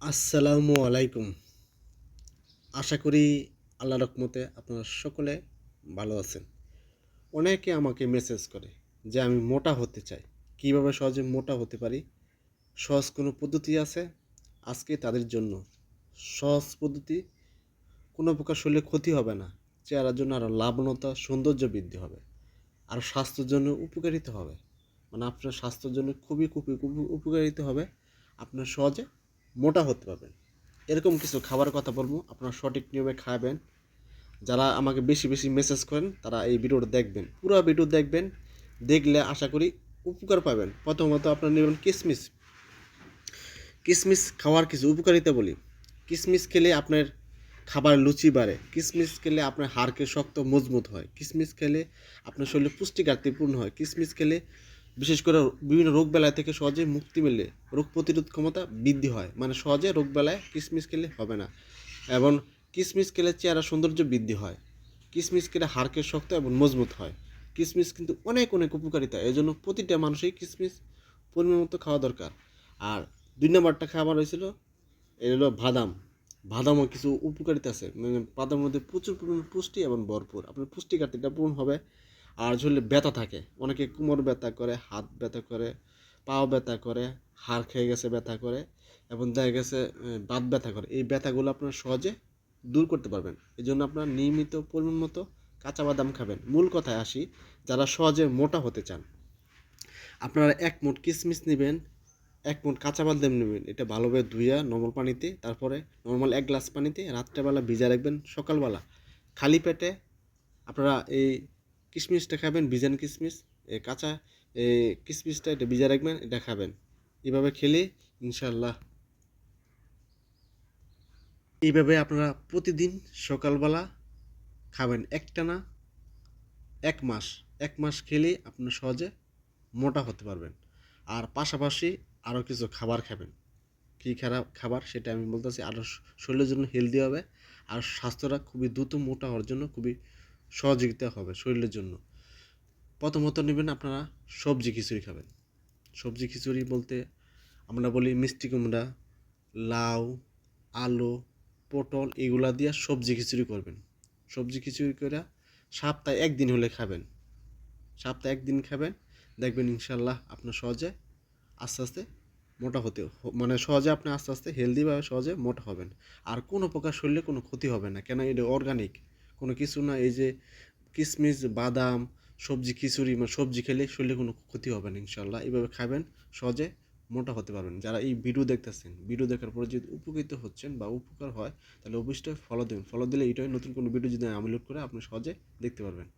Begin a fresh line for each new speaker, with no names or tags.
আসসালামু আলাইকুম। আশা করি আল্লাহ রকমতে আপনারা সকলে ভালো আছেন। অনেকে আমাকে মেসেজ করে যে আমি মোটা হতে চাই। কীভাবে সহজে মোটা হতে পারি? সহজ কোনো পদ্ধতি আছে? আজকে তাদের জন্য সহজ পদ্ধতি। কোনো প্রকার শরীরে ক্ষতি হবে না। চেহারার জন্য আরও লাবণতা সৌন্দর্য বৃদ্ধি হবে। আর স্বাস্থ্যের জন্য উপকারিত হবে। মানে আপনার স্বাস্থ্যের জন্য খুবই খুবই উপকারিতা হবে। আপনার সহজে মোটা হতে পারবেন। এরকম কিছু খাবারের কথা বলব, আপনারা সঠিক নিয়মে খাবেন। যারা আমাকে বেশি বেশি মেসেজ করেন, তারা এই ভিডিওটা দেখবেন। পুরো ভিডিও দেখবেন, দেখলে আশা করি উপকার পাবেন। প্রথমত আপনার নেবেন কিশমিশ কিশমিশ খাওয়ার কিছু উপকারিতা বলি। কিশমিশ খেলে আপনার খাবার লুচি বাড়ে। কিশমিশ খেলে আপনার হাড়কে শক্ত, মজবুত হয়। কিশমিশ খেলে আপনার শরীরে পুষ্টি হয়। কিশমিশ খেলে বিশেষ করে বিভিন্ন রোগ বেলায় থেকে সহজে মুক্তি মেলে রোগ প্রতিরোধ ক্ষমতা বৃদ্ধি হয়। মানে সহজে রোগ বেলায় কিশমিশ খেলে হবে না। এবং কিশমিশ খেলে চেহারা সৌন্দর্য বৃদ্ধি হয়। কিশমিশ খেলে হাড়কে শক্ত এবং মজবুত হয়। কিশমিশ কিন্তু অনেক অনেক উপকারিতা। এই জন্য প্রতিটা মানুষই কিশমিশ পরিমাণ মতো খাওয়া দরকার। আর দুই নম্বরটা খাবার হয়েছিল এটা হলো বাদাম। বাদামও কিছু উপকারিতা আছে। মানে বাদামের মধ্যে প্রচুর পরিমাণে পুষ্টি এবং ভরপুর। আপনার পুষ্টি ঘাটতিটা পূরণ হবে। আর ঝুললে ব্যথা থাকে। অনেকে কোমর ব্যথা করে, হাত ব্যথা করে, পাও ব্যথা করে, হাড় খেয়ে গেছে, ব্যথা করে, এবং দেখা গেছে বাত ব্যথা করে। এই ব্যথাগুলো আপনার সহজে দূর করতে পারবেন। এই জন্য আপনার নিয়মিত পরিমাণ মতো কাঁচা বাদাম খাবেন। মূল কথায় আসি, যারা সহজে মোটা হতে চান, আপনারা এক মুঠ কিশমিশ নেবেন, এক মুঠ কাঁচা বাদাম নেবেন। এটা ভালোভাবে ধুইয়া নর্মাল পানিতে, তারপরে নর্মাল এক গ্লাস পানিতে রাত্রেবেলা ভিজা রাখবেন, সকালবেলা। খালি পেটে আপনারা এই কিশমিশটা খাবেন ভিজান কিশমিশ কাঁচা কিশমিশটা এটা ভিজা রাখবেন, এটা খাবেন। এভাবে খেলে ইনশাল্লাহ এইভাবে আপনারা প্রতিদিন সকালবেলা খাবেন একটানা এক মাস। এক মাস খেলে আপনারা সহজে মোটা হতে পারবেন। আর পাশাপাশি আরও কিছু খাবার খাবেন। কী খারাপ খাবার সেটা আমি বলতেছি, আরও শরীরের জন্য হেলদি হবে। আর স্বাস্থ্যটা খুবই দ্রুত মোটা হওয়ার জন্য খুবই সহযোগিতা হবে শরীরের জন্য। প্রথমত নেবেন আপনারা, সবজি খিচুড়ি খাবেন। সবজি খিচুড়ি বলতে আমরা বলি মিষ্টি কুমড়া, লাউ, আলু, পটল এগুলা দিয়ে সবজি খিচুড়ি করবেন। সবজি খিচুড়ি করে সপ্তাহে একদিন হলে খাবেন। সপ্তাহে একদিন খাবেন, দেখবেন ইনশাল্লাহ আপনার সহজে আস্তে আস্তে মোটা হতে মানে সহজে আপনি আস্তে আস্তে হেলদিভাবে সহজে মোটা হবেন। আর কোনো প্রকার শরীরে কোনো ক্ষতি হবে না, কেন এটা অর্গানিক কোনো কিছু না, এই যে কিশমিশ বাদাম, সবজি, খিচুড়ি মানে সবজি খেলে শরীরে কোনো ক্ষতি হবে না ইনশাল্লাহ এইভাবে খাবেন, সহজে মোটা হতে পারবেন। যারা এই ভিডিও দেখতেছেন, ভিডিও দেখার পরে যদি উপকৃত হচ্ছেন বা উপকার হয়, তাহলে অবশ্যই ফলো দেবেন। ফলো দিলে এটাই নতুন কোনো ভিডিও যদি আমি আপলোড করে আপনি সহজে দেখতে পারবেন।